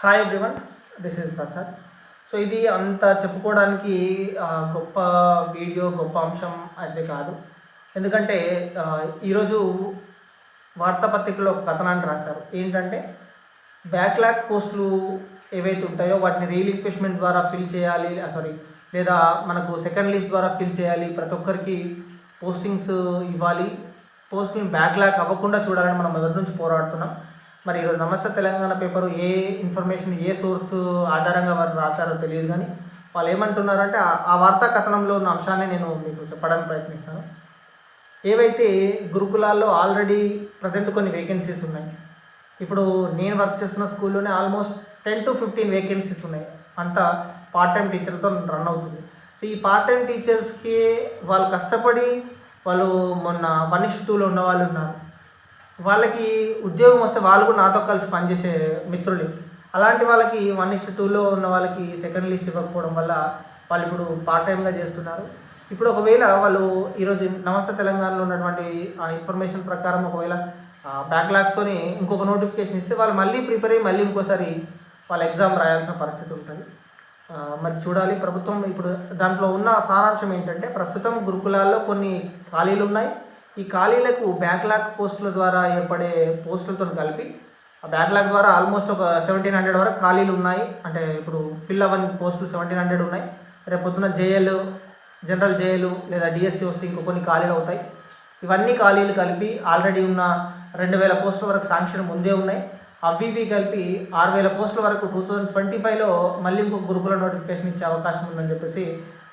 Hi everyone this is Prasad so ఇది అంత చెప్పుకోవడానికి గొప్ప వీడియో గొప్ప అంశం అయితే కాదు. ఎందుకంటే ఈరోజు వార్తాపత్రికలో ఒక కథనాన్ని రాశారు. ఏంటంటే బ్యాక్లాగ్ పోస్టులు ఏవైతే ఉంటాయో వాటిని రీలింక్విష్మెంట్ ద్వారా ఫిల్ చేయాలి సారీ లేదా మనకు సెకండ్ లిస్ట్ ద్వారా ఫిల్ చేయాలి ప్రతి ఒక్కరికి పోస్టింగ్స్ ఇవ్వాలి. పోస్టింగ్ బ్యాక్లాగ్ అవ్వకుండా చూడాలని మనం మొదటి నుంచి పోరాడుతున్నాం. మరి ఈరోజు నమస్తే తెలంగాణ పేపర్ ఏ ఇన్ఫర్మేషన్ ఏ సోర్స్ ఆధారంగా వారు రాశారో తెలియదు కానీ వాళ్ళు ఏమంటున్నారంటే ఆ- ఆ వార్తా కథనంలో ఉన్న అంశాన్ని నేను మీకు చెప్పడానికి ప్రయత్నిస్తాను. ఏవైతే గురుకులాల్లో ఆల్రెడీ ప్రజెంట్ కొన్ని వేకెన్సీస్ ఉన్నాయి ఇప్పుడు నేను వర్క్ చేస్తున్న స్కూల్లోనే almost ten to fifteen vacancies ఉన్నాయి. అంతా పార్ట్ టైం టీచర్తో రన్ అవుతుంది. సో ఈ పార్ట్ టైం టీచర్స్కి వాళ్ళు కష్టపడి వాళ్ళు మొన్న వన్ ఇష్ టూలో ఉన్న వాళ్ళు ఉన్నారు. వాళ్ళకి ఉద్యోగం వస్తే వాళ్ళు కూడా నాతో కలిసి పనిచేసే మిత్రులు. అలాంటి వాళ్ళకి వన్ ఇస్ట్ టూలో ఉన్న వాళ్ళకి సెకండ్ లిస్ట్ ఇవ్వకపోవడం వల్ల వాళ్ళు ఇప్పుడు పార్ట్ టైంగా చేస్తున్నారు. ఇప్పుడు ఒకవేళ వాళ్ళు ఈరోజు నమస్తే తెలంగాణలో ఉన్నటువంటి ఆ ఇన్ఫర్మేషన్ ప్రకారం ఒకవేళ బ్యాక్లాగ్స్తోని ఇంకొక నోటిఫికేషన్ ఇస్తే వాళ్ళు మళ్ళీ ప్రిపేర్ అయ్యి మళ్ళీ ఇంకోసారి వాళ్ళ ఎగ్జామ్ రాయాల్సిన పరిస్థితి ఉంటుంది. మరి చూడాలి. ప్రభుత్వం ఇప్పుడు దాంట్లో ఉన్న సారాంశం ఏంటంటే ప్రస్తుతం గురుకులాల్లో కొన్ని ఖాళీలు ఉన్నాయి. ఈ ఖాళీలకు బ్యాక్లాగ్ పోస్టుల ద్వారా ఏర్పడే పోస్టులతో కలిపి ఆ బ్యాక్లాగ్ ద్వారా ఆల్మోస్ట్ ఒక సెవెంటీన్ హండ్రెడ్ వరకు ఖాళీలు ఉన్నాయి. అంటే ఇప్పుడు ఫిల్ అవ్వని పోస్టులు సెవెంటీన్ హండ్రెడ్ ఉన్నాయి. రేపు పొద్దున జేఏలు జనరల్ జేఏలు లేదా డిఎస్సి వస్తే ఇంకో కొన్ని ఖాళీలు అవుతాయి. ఇవన్నీ ఖాళీలు కలిపి ఆల్రెడీ ఉన్న రెండు వేల పోస్టుల వరకు శాంక్షన్ ముందే ఉన్నాయి. అవి కలిపి ఆరు వేల పోస్టుల వరకు టూ థౌజండ్ ట్వంటీ ఫైవ్లో మళ్ళీ ఇంకొక గురుకుల నోటిఫికేషన్ ఇచ్చే అవకాశం ఉందని చెప్పేసి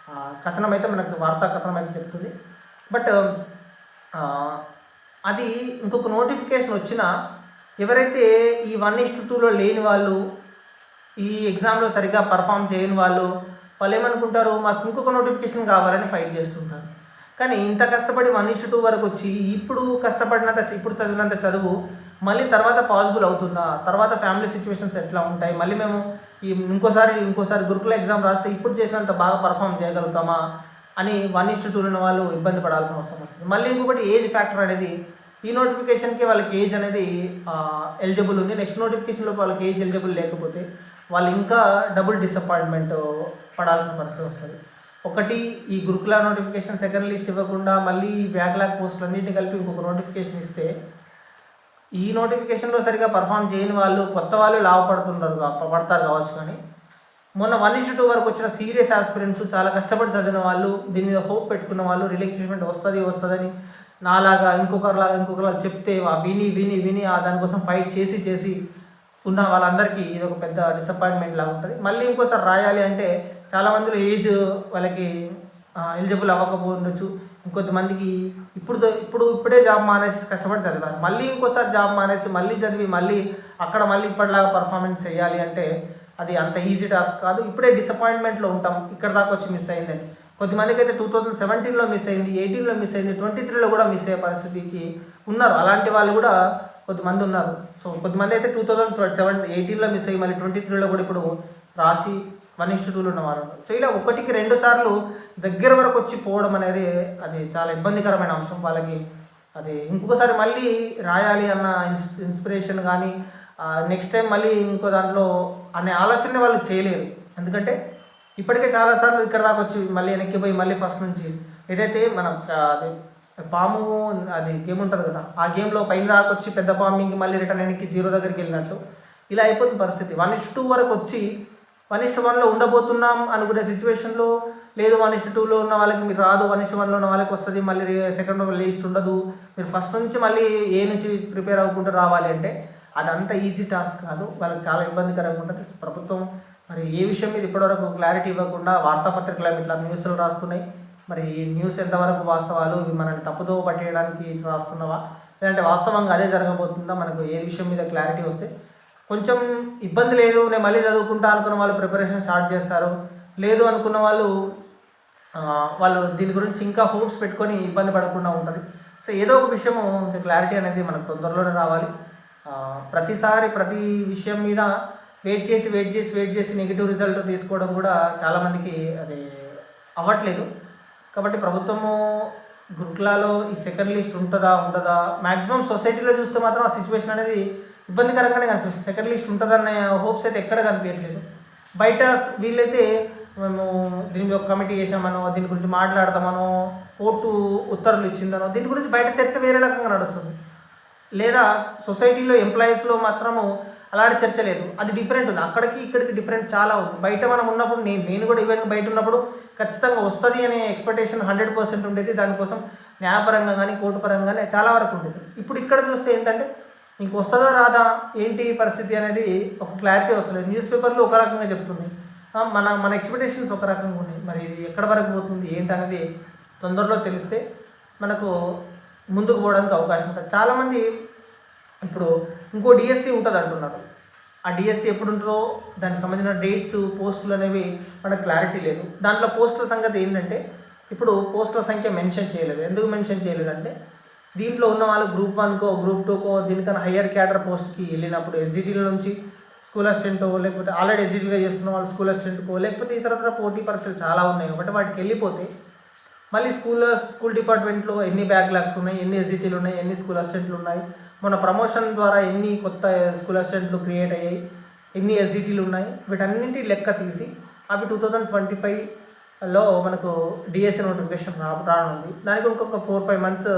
ఆ, కథనం అయితే మనకు వార్తా కథనం అయితే చెప్తుంది. బట్ అది ఇంకొక నోటిఫికేషన్ వచ్చినా ఎవరైతే ఈ వన్ ఇస్ టూలో లేని వాళ్ళు ఈ ఎగ్జామ్లో సరిగ్గా పర్ఫామ్ చేయని వాళ్ళు వాళ్ళు ఏమనుకుంటారు? మాకు ఇంకొక నోటిఫికేషన్ కావాలని ఫైట్ చేస్తుంటారు. కానీ ఇంత కష్టపడి వన్ ఇస్ టూ వరకు వచ్చి ఇప్పుడు కష్టపడినంత ఇప్పుడు చదివినంత చదువు మళ్ళీ తర్వాత పాసిబుల్ అవుతుందా? తర్వాత ఫ్యామిలీ సిచ్యువేషన్స్ ఎట్లా ఉంటాయి? మళ్ళీ మేము ఈ ఇంకోసారి ఇంకోసారి గురుకుల ఎగ్జామ్ రాస్తే ఇప్పుడు చేసినంత బాగా పర్ఫామ్ చేయగలుగుతామా? అని వన్ ఇస్ట్ టూ ఉన్న వాళ్ళు ఇబ్బంది పడాల్సిన అవసరం వస్తుంది. మళ్ళీ ఇంకొకటి ఏజ్ ఫ్యాక్టర్ అనేది ఈ నోటిఫికేషన్కి వాళ్ళకి ఏజ్ అనేది ఎలిజిబుల్ ఉంది. నెక్స్ట్ నోటిఫికేషన్లో వాళ్ళకి ఏజ్ ఎలిజిబుల్ లేకపోతే వాళ్ళు ఇంకా డబుల్ డిసప్పాయింట్మెంట్ పడాల్సిన పరిస్థితి వస్తుంది. ఒకటి ఈ గురుకుల నోటిఫికేషన్ సెకండ్ లిస్ట్ ఇవ్వకుండా మళ్ళీ బ్యాక్లాగ్ పోస్టులు అన్నింటినీ కలిపి ఇంకొక నోటిఫికేషన్ ఇస్తే ఈ నోటిఫికేషన్లో సరిగా పర్ఫామ్ చేయని వాళ్ళు కొత్త వాళ్ళు లాభపడుతుంటారు పడతారు కావచ్చు కానీ మొన్న వన్ ఇష్యూ టూ వరకు వచ్చిన సీరియస్ ఆస్పిరెంట్స్ చాలా కష్టపడి చదివిన వాళ్ళు దీని మీద హోప్ పెట్టుకున్న వాళ్ళు రిలాక్సేషన్ వస్తుంది వస్తుందని నాలాగా ఇంకొకరిలాగా ఇంకొకరిలా చెప్తే ఆ విని విని విని ఆ దానికోసం ఫైట్ చేసి చేసి ఉన్న వాళ్ళందరికీ ఇది ఒక పెద్ద డిసప్పాయింట్మెంట్ లాగా ఉంటుంది. మళ్ళీ ఇంకోసారి రాయాలి అంటే చాలామందిలో ఏజ్ వాళ్ళకి ఎలిజిబుల్ అవ్వకపోవచ్చు. ఇంకొంతమందికి ఇప్పుడు ఇప్పుడు ఇప్పుడే జాబ్ మానేసి కష్టపడి చదివారు. మళ్ళీ ఇంకోసారి జాబ్ మానేసి మళ్ళీ చదివి మళ్ళీ అక్కడ మళ్ళీ ఇప్పటిలాగా పర్ఫార్మెన్స్ చేయాలి అంటే అది అంత ఈజీ టాస్క్ కాదు. ఇప్పుడే డిసప్పాయింట్మెంట్లో ఉంటాం. ఇక్కడ దాకా వచ్చి మిస్ అయిందని. కొద్దిమందికి అయితే టూ థౌజండ్ సెవెంటీన్లో మిస్ అయింది ఎయిటీన్లో మిస్ అయింది ట్వంటీ త్రీలో కూడా మిస్ అయ్యే పరిస్థితికి ఉన్నారు. అలాంటి వాళ్ళు కూడా కొద్దిమంది ఉన్నారు. సో కొద్దిమంది అయితే టూ థౌజండ్ సెవెన్ ఎయిటీన్లో మిస్ అయ్యి మళ్ళీ ట్వంటీ త్రీలో కూడా ఇప్పుడు రాసి వన్ ఇష్ట టూలు ఉన్నవారు సో ఇలా ఒకటికి రెండు సార్లు దగ్గర వరకు వచ్చి పోవడం అనేది అది చాలా ఇబ్బందికరమైన అంశం. వాళ్ళకి అది ఇంకొకసారి మళ్ళీ రాయాలి అన్న ఇన్స్ ఇన్స్పిరేషన్ కానీ నెక్స్ట్ టైం మళ్ళీ ఇంకో దాంట్లో అనే ఆలోచన వాళ్ళు చేయలేరు. ఎందుకంటే ఇప్పటికే చాలాసార్లు ఇక్కడ దాకా వచ్చి మళ్ళీ వెనక్కి పోయి మళ్ళీ ఫస్ట్ నుంచి ఏదైతే మన అది పాము అది గేమ్ ఉంటుంది కదా ఆ గేమ్లో పైన దాకా వచ్చి పెద్ద పామింగ్ మళ్ళీ రిటర్న్ వెనక్కి జీరో దగ్గరికి వెళ్ళినట్టు ఇలా అయిపోతుంది పరిస్థితి. వన్ ఇస్ టూ వరకు వచ్చి వన్ ఇస్ట్ వన్లో ఉండబోతున్నాం అనుకునే సిచ్యువేషన్లో లేదు వన్ ఇస్ట్ టూలో ఉన్న వాళ్ళకి మీరు రాదు వన్ ఇస్ట్ వన్లో ఉన్న వాళ్ళకి వస్తుంది మళ్ళీ సెకండ్ లిస్ట్ ఉండదు. మీరు ఫస్ట్ నుంచి మళ్ళీ ఏ నుంచి ప్రిపేర్ అవ్వకుండా రావాలి అంటే అదంతా ఈజీ టాస్క్ కాదు. వాళ్ళకి చాలా ఇబ్బందికరంగా ఉంటుంది. ప్రభుత్వం మరి ఏ విషయం మీద ఇప్పటివరకు క్లారిటీ ఇవ్వకుండా వార్తాపత్రికలు ఇట్లా న్యూస్లు రాస్తున్నాయి. మరి ఈ న్యూస్ ఎంతవరకు వాస్తవాలు? ఇవి మనల్ని తప్పుదో పట్టేయడానికి రాస్తున్నవా? లేదంటే వాస్తవంగా అదే జరగబోతుందా? మనకు ఏ విషయం మీద క్లారిటీ వస్తే. కొంచెం ఇబ్బంది లేదు నేను మళ్ళీ చదువుకుంటా అనుకున్న వాళ్ళు ప్రిపరేషన్ స్టార్ట్ చేస్తారు. లేదు అనుకున్న వాళ్ళు వాళ్ళు దీని గురించి ఇంకా హోప్స్ పెట్టుకొని ఇబ్బంది పడకుండా ఉంటుంది. సో ఏదో ఒక విషయము క్లారిటీ అనేది మనకు తొందరలోనే రావాలి. ప్రతిసారి ప్రతి విషయం మీద వెయిట్ చేసి వెయిట్ చేసి వెయిట్ చేసి నెగిటివ్ రిజల్ట్ తీసుకోవడం కూడా చాలామందికి అది అవ్వట్లేదు. కాబట్టి ప్రభుత్వము గురుకులాలో ఈ సెకండ్ లిస్ట్ ఉంటుందా ఉండదా? మ్యాక్సిమం సొసైటీలో చూస్తే మాత్రం ఆ సిచ్యువేషన్ అనేది ఇబ్బందికరంగానే కనిపిస్తుంది. సెకండ్ లిస్ట్ ఉంటుందన్న హోప్స్ అయితే ఎక్కడ కనిపించట్లేదు. బయట వీళ్ళైతే మేము దీని మీద ఒక కమిటీ చేసామనో దీని గురించి మాట్లాడతామనో కోర్టు ఉత్తర్వులు ఇచ్చిందనో దీని గురించి బయట చర్చ వేరే రకంగా నడుస్తుంది. లేదా సొసైటీలో ఎంప్లాయీస్లో మాత్రము అలాంటి చర్చ లేదు. అది డిఫరెంట్ ఉంది. అక్కడికి ఇక్కడికి డిఫరెంట్ చాలా ఉంది. బయట మనం ఉన్నప్పుడు నేను నేను కూడా ఈవెంట్ బయట ఉన్నప్పుడు ఖచ్చితంగా వస్తుంది అనే ఎక్స్పెక్టేషన్ హండ్రెడ్ పర్సెంట్ ఉండేది. దానికోసం న్యాయపరంగా కానీ కోర్టు పరంగా కానీ చాలా వరకు ఉండేది. ఇప్పుడు ఇక్కడ చూస్తే ఏంటంటే మీకు వస్తుందా రాదా ఏంటి పరిస్థితి అనేది ఒక క్లారిటీ వస్తుంది న్యూస్ పేపర్లు ఒక రకంగా చెప్తుంది మన మన ఎక్స్పెక్టేషన్స్ ఒక రకంగా ఉన్నాయి. మరి ఇది ఎక్కడ వరకు పోతుంది ఏంటనేది తొందరలో తెలిస్తే మనకు ముందుకు పోవడానికి అవకాశం ఉంటుంది. చాలామంది ఇప్పుడు ఇంకో డిఎస్సి ఉంటుంది అంటున్నారు. ఆ డిఎస్సి ఎప్పుడు ఉంటుందో దానికి సంబంధించిన డేట్స్ పోస్టులు అనేవి మనకు క్లారిటీ లేదు. దాంట్లో పోస్టుల సంగతి ఏంటంటే ఇప్పుడు పోస్టుల సంఖ్య మెన్షన్ చేయలేదు. ఎందుకు మెన్షన్ చేయలేదంటే దీంట్లో ఉన్న వాళ్ళు గ్రూప్ వన్కో గ్రూప్ టూకో దీనికన్నా హయ్యర్ క్యాడర్ పోస్ట్కి వెళ్ళినప్పుడు ఎస్జిటీల నుంచి స్కూల్ అసిస్టెంటో లేకపోతే ఆల్రెడీ ఎస్జిటీగా చేస్తున్న వాళ్ళు స్కూల్ అసిస్టెంట్కో లేకపోతే ఇతరత్ర పోటీ పరీక్షలు చాలా ఉన్నాయి. కాబట్టి వాటికి వెళ్ళిపోతే మళ్ళీ స్కూల్లో స్కూల్ డిపార్ట్మెంట్లో ఎన్ని బ్యాక్లాగ్స్ ఉన్నాయి ఎన్ని ఎస్జిటీలు ఉన్నాయి ఎన్ని స్కూల్ అసిస్టెంట్లు ఉన్నాయి మన ప్రమోషన్ ద్వారా ఎన్ని కొత్త స్కూల్ అసిస్టెంట్లు క్రియేట్ అయ్యాయి ఎన్ని ఎస్జిటీలు ఉన్నాయి వీటన్నింటి లెక్క తీసి అవి టూ థౌజండ్ ట్వంటీ ఫైవ్లో మనకు డిఎస్సి నోటిఫికేషన్ రా రానుంది. దానికి ఇంకొక ఫోర్ ఫైవ్ మంత్స్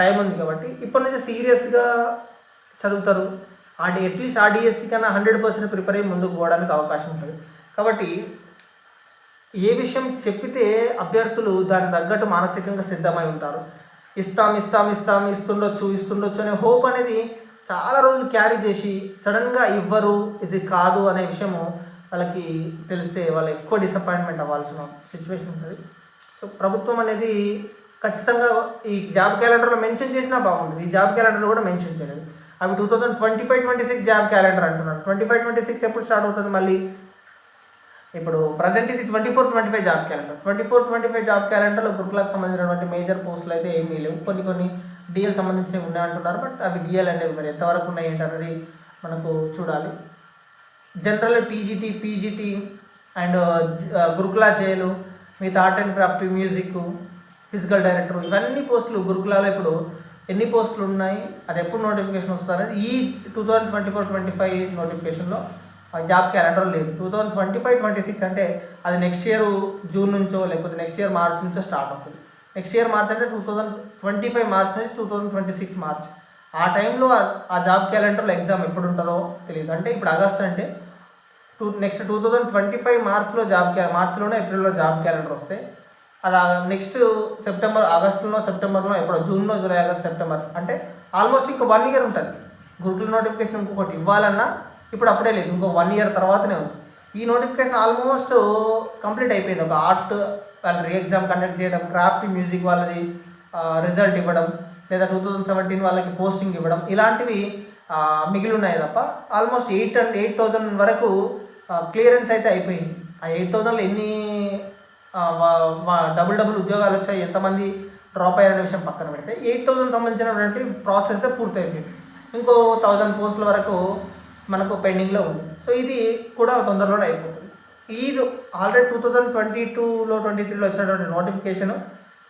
టైం ఉంది కాబట్టి ఇప్పటి నుంచి సీరియస్గా చదువుతారు. ఆ డి అట్లీస్ట్ ఆ డిఎస్సి కన్నా హండ్రెడ్ పర్సెంట్ ప్రిపేర్ అయ్యి ముందుకు పోవడానికి అవకాశం ఉంటుంది. కాబట్టి ఏ విషయం చెప్పితే అభ్యర్థులు దానికి తగ్గట్టు మానసికంగా సిద్ధమై ఉంటారు. ఇస్తాం ఇస్తాం ఇస్తాం ఇస్తుండొచ్చు ఇస్తుండొచ్చు అనే హోప్ అనేది చాలా రోజులు క్యారీ చేసి సడన్గా ఇవ్వరు ఇది కాదు అనే విషయము వాళ్ళకి తెలిస్తే వాళ్ళు ఎక్కువ డిసప్పాయింట్మెంట్ అవ్వాల్సిన సిచ్యువేషన్ ఉంటుంది. సో ప్రభుత్వం అనేది ఖచ్చితంగా ఈ జాబ్ క్యాలెండర్లో మెన్షన్ చేసినా బాగుంటుంది. ఈ జాబ్ క్యాలెండర్లో కూడా మెన్షన్ చేయలేదు. అవి two thousand twenty five twenty six job calendar అంటున్నారు. ట్వంటీ ఫైవ్ ట్వంటీ సిక్స్ ఎప్పుడు స్టార్ట్ అవుతుంది మళ్ళీ? ఇప్పుడు ప్రజెంట్ ఇది twenty four twenty five job calendar twenty four twenty five job క్యాలెండర్లో గురుకులకు సంబంధించినటువంటి మేజర్ పోస్టులు అయితే ఏమీ లేవు. కొన్ని కొన్ని డిఎల్ సంబంధించినవి ఉన్నాయంటున్నారు బట్ అవి డిఎల్ అనేవి మరి ఎంతవరకు ఉన్నాయి ఏంటనేది మనకు చూడాలి. జనరల్ టీజీటీ పీజీటీ అండ్ గురుకులా చేయలు మిగతా art and craft music physical director ఇవన్నీ పోస్టులు గురుకులాలో ఇప్పుడు ఎన్ని పోస్టులు ఉన్నాయి అది ఎప్పుడు నోటిఫికేషన్ వస్తుంది అనేది ఈ two thousand twenty four twenty five నోటిఫికేషన్లో జాబ్ క్యాలెండర్ లేదు. Two thousand twenty five twenty six అంటే అది నెక్స్ట్ ఇయర్ జూన్ నుంచో లేకపోతే నెక్స్ట్ ఇయర్ మార్చ్ నుంచో స్టార్ట్ అవుతుంది. నెక్స్ట్ ఇయర్ మార్చ్ అంటే two thousand twenty five March నుంచి two thousand twenty six March. ఆ టైంలో ఆ- ఆ జాబ్ క్యాలెండర్లో ఎగ్జామ్ ఎప్పుడు ఉంటుందో తెలియదు అంటే ఇప్పుడు ఆగస్ట్ అంటే to next two thousand twenty five మార్చ్లో జాబ్ క్యా మార్చ్లోనే ఏప్రిల్లో జాబ్ క్యాలెండర్ వస్తే అది నెక్స్ట్ సెప్టెంబర్ ఆగస్టులో సెప్టెంబర్లో ఎప్పుడో జూన్లో జూలై ఆగస్ట్ సెప్టెంబర్. అంటే ఆల్మోస్ట్ ఇంకో వన్ ఇయర్ ఉంటుంది. గురుకుల నోటిఫికేషన్ ఇంకొకటి ఇవ్వాలన్నా ఇప్పుడు అప్పుడే లేదు. ఇంకో వన్ ఇయర్ తర్వాతనే ఉంది. ఈ నోటిఫికేషన్ ఆల్మోస్ట్ కంప్లీట్ అయిపోయింది. ఒక ఆర్ట్ వాళ్ళు రీ ఎగ్జామ్ కండక్ట్ చేయడం క్రాఫ్ట్ మ్యూజిక్ వాళ్ళది రిజల్ట్ ఇవ్వడం లేదా టూ థౌజండ్ సెవెంటీన్ వాళ్ళకి పోస్టింగ్ ఇవ్వడం ఇలాంటివి మిగిలి ఉన్నాయి తప్ప almost eight and eight thousand వరకు క్లియరెన్స్ అయితే అయిపోయింది. ఆ ఎయిట్ థౌజండ్లో ఎన్ని డబుల్ డబుల్ ఉద్యోగాలు వచ్చాయి ఎంతమంది డ్రాప్ అయ్యారనే విషయం పక్కన పెడితే ఎయిట్ థౌజండ్ సంబంధించినటువంటి ప్రాసెస్ అయితే పూర్తయిపోయింది. ఇంకో థౌజండ్ పోస్టుల వరకు మనకు పెండింగ్లో ఉంది. సో ఇది కూడా తొందరలోనే అయిపోతుంది. ఈ ఆల్రెడీ టూ థౌజండ్ ట్వంటీ టూలో ట్వంటీ త్రీలో వచ్చినటువంటి నోటిఫికేషన్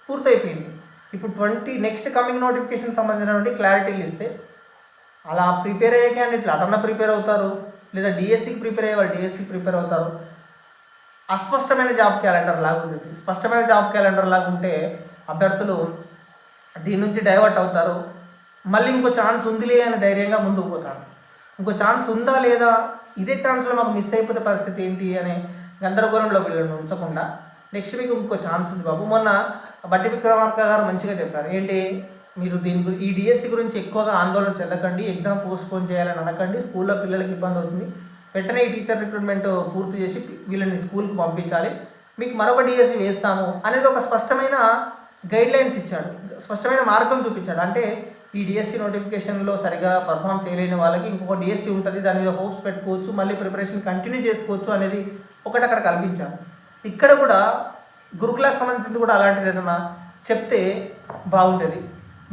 పూర్తయిపోయింది. ఇప్పుడు ట్వంటీ నెక్స్ట్ కమింగ్ నోటిఫికేషన్ సంబంధించినటువంటి క్లారిటీలు ఇస్తే అలా ప్రిపేర్ అయ్యే క్యాండిడేట్లు అటన్నా ప్రిపేర్ అవుతారు లేదా డిఎస్సికి ప్రిపేర్ అయ్యే వాళ్ళు డిఎస్సికి ప్రిపేర్ అవుతారు. అస్పష్టమైన జాబ్ క్యాలెండర్ లాగా ఉంది ఇది. స్పష్టమైన జాబ్ క్యాలెండర్ లాగా ఉంటే అభ్యర్థులు దీని నుంచి డైవర్ట్ అవుతారు. మళ్ళీ ఇంకో ఛాన్స్ ఉందిలే అని ధైర్యంగా ముందుకు పోతారు. ఇంకో ఛాన్స్ ఉందా లేదా? ఇదే ఛాన్స్లో మాకు మిస్ అయిపోతే పరిస్థితి ఏంటి అనే గందరగోళంలో వీళ్ళని ఉంచకుండా నెక్స్ట్ వీక్ ఇంకో ఛాన్స్ ఉంది బాబు. మొన్న బట్టి విక్రమార్క గారు మంచిగా చెప్పారు. ఏంటి? మీరు దీని గురించి ఈ డిఎస్సి గురించి ఎక్కువగా ఆందోళన చెందకండి ఎగ్జామ్ పోస్ట్పోన్ చేయాలని అనకండి స్కూల్లో పిల్లలకి ఇబ్బంది అవుతుంది. వెంటనే ఈ టీచర్ రిక్రూట్మెంట్ పూర్తి చేసి వీళ్ళని స్కూల్కి పంపించాలి. మీకు మరొక డిఎస్సి వేస్తాము అనేది ఒక స్పష్టమైన గైడ్లైన్స్ ఇచ్చాడు స్పష్టమైన మార్గం చూపించాడు అంటే ఈ డిఎస్సి నోటిఫికేషన్లో సరిగా పర్ఫామ్ చేయలేని వాళ్ళకి ఇంకొక డిఎస్సి ఉంటుంది దాని మీద హోప్స్ పెట్టుకోవచ్చు మళ్ళీ ప్రిపరేషన్ కంటిన్యూ చేసుకోవచ్చు అనేది ఒకటి అక్కడ కల్పించాం ఇక్కడ కూడా గురుకులకు సంబంధించింది కూడా అలాంటిది ఏదైనా చెప్తే బాగుంటుంది.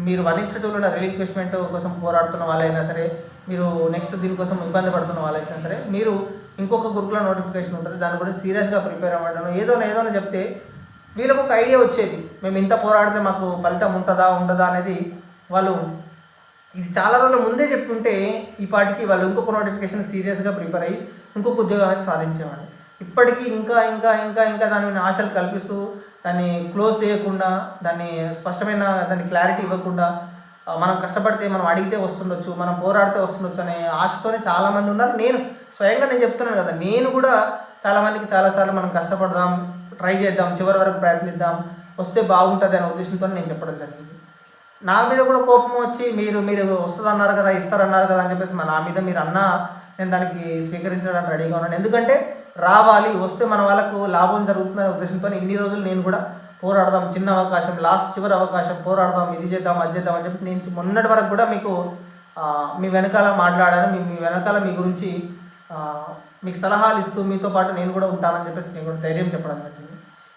మీరు వన్ ఇస్ట్ టూలో రిలీక్వెస్ట్మెంట్ కోసం పోరాడుతున్న వాళ్ళైనా సరే మీరు నెక్స్ట్ దీనికోసం ఇబ్బంది పడుతున్న వాళ్ళైనా సరే మీరు ఇంకొక గురుకుల నోటిఫికేషన్ ఉంటుంది దాని గురించి సీరియస్గా ప్రిపేర్ అవ్వడం. ఏదోనో ఏదోనా చెప్తే వీళ్ళకు ఒక ఐడియా వచ్చేది. మేము ఇంత పోరాడితే మాకు ఫలితం ఉంటుందా ఉండదా అనేది వాళ్ళు ఇది చాలా రోజుల ముందే చెప్పుంటే ఈ పాటికి వాళ్ళు ఇంకొక నోటిఫికేషన్ సీరియస్గా ప్రిపేర్ అయ్యి ఇంకొక ఉద్యోగాన్ని సాధించేవాళ్ళు. ఇప్పటికీ ఇంకా ఇంకా ఇంకా ఇంకా దాని ఆశలు కల్పిస్తూ దాన్ని క్లోజ్ చేయకుండా దాన్ని స్పష్టమైన దాన్ని క్లారిటీ ఇవ్వకుండా మనం కష్టపడితే మనం అడిగితే వస్తుండొచ్చు మనం పోరాడితే వస్తుండొచ్చు అనే ఆశతోనే చాలామంది ఉన్నారు. నేను స్వయంగా నేను చెప్తున్నాను కదా నేను కూడా చాలామందికి చాలాసార్లు మనం కష్టపడదాం ట్రై చేద్దాం చివరి వరకు ప్రయత్నిద్దాం వస్తే బాగుంటుంది అనే ఉద్దేశంతో నేను చెప్పడం జరిగింది. నా మీద కూడా కోపం వచ్చి మీరు మీరు వస్తుందన్నారు కదా ఇస్తారన్నారు కదా అని చెప్పేసి మా నా మీద మీరు అన్నా నేను దానికి స్వీకరించడానికి రెడీగా ఉన్నాను. ఎందుకంటే రావాలి వస్తే మన వాళ్ళకు లాభం జరుగుతుందనే ఉద్దేశంతో ఇన్ని రోజులు నేను కూడా పోరాడదాం చిన్న అవకాశం లాస్ట్ చివరి అవకాశం పోరాడదాం ఇది చేద్దాం అది చేద్దాం అని చెప్పేసి నేను మొన్నటి వరకు కూడా మీకు మీ వెనకాల మాట్లాడాను మీ మీ వెనకాల మీ గురించి మీకు సలహాలు ఇస్తూ మీతో పాటు నేను కూడా ఉంటానని చెప్పేసి నేను కూడా ధైర్యం చెప్పడం జరిగింది.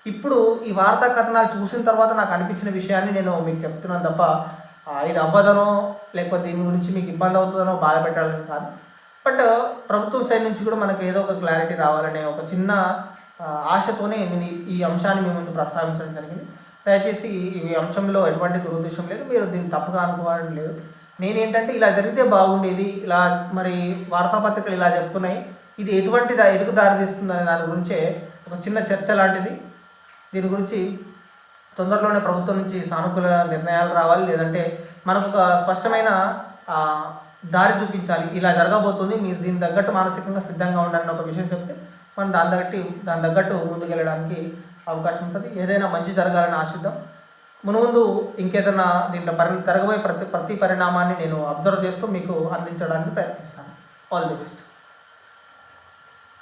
ఇప్పుడు ఈ వార్తా కథనాలు చూసిన తర్వాత నాకు అనిపించిన విషయాన్ని నేను మీకు చెప్తున్నాను తప్ప ఇది అవ్వదనో లేకపోతే దీని గురించి మీకు ఇబ్బంది అవుతుందనో బాధ పెట్టాలని కాదు. బట్ ప్రభుత్వం సైడ్ నుంచి కూడా మనకు ఏదో ఒక క్లారిటీ రావాలనే ఒక చిన్న ఆశతోనే నేను ఈ- అంశాన్ని మీ ముందు ప్రస్తావించడం జరిగింది. దయచేసి ఈ అంశంలో ఎటువంటి దురుద్దేశం లేదు. మీరు దీన్ని తప్పుగా అనుకోవడం లేదు. నేనేంటంటే ఇలా జరిగితే బాగుండేది ఇలా మరి వార్తాపత్రికలు ఇలా చెప్తున్నాయి. ఇది ఎటువంటి దా- ఎటుకు దారితీస్తుంది అనే దాని గురించే ఒక చిన్న చర్చ లాంటిది. దీని గురించి తొందరలోనే ప్రభుత్వం నుంచి సానుకూల నిర్ణయాలు రావాలి లేదంటే మనకు ఒక స్పష్టమైన దారి చూపించాలి. ఇలా జరగబోతుంది మీరు దీని తగ్గట్టు మానసికంగా సిద్ధంగా ఉండాలని ఒక విషయం చెప్తే మనం దాని తగ్గట్టు దాని తగ్గట్టు ముందుకెళ్ళడానికి అవకాశం ఉంటుంది. ఏదైనా మంచి జరగాలని ఆశిద్దాం. మునుముందు ఇంకేదైనా దీంట్లో పరి జరగబోయే ప్రతి ప్రతి పరిణామాన్ని నేను అబ్జర్వ్ చేస్తూ మీకు అందించడానికి ప్రయత్నిస్తాను. All the best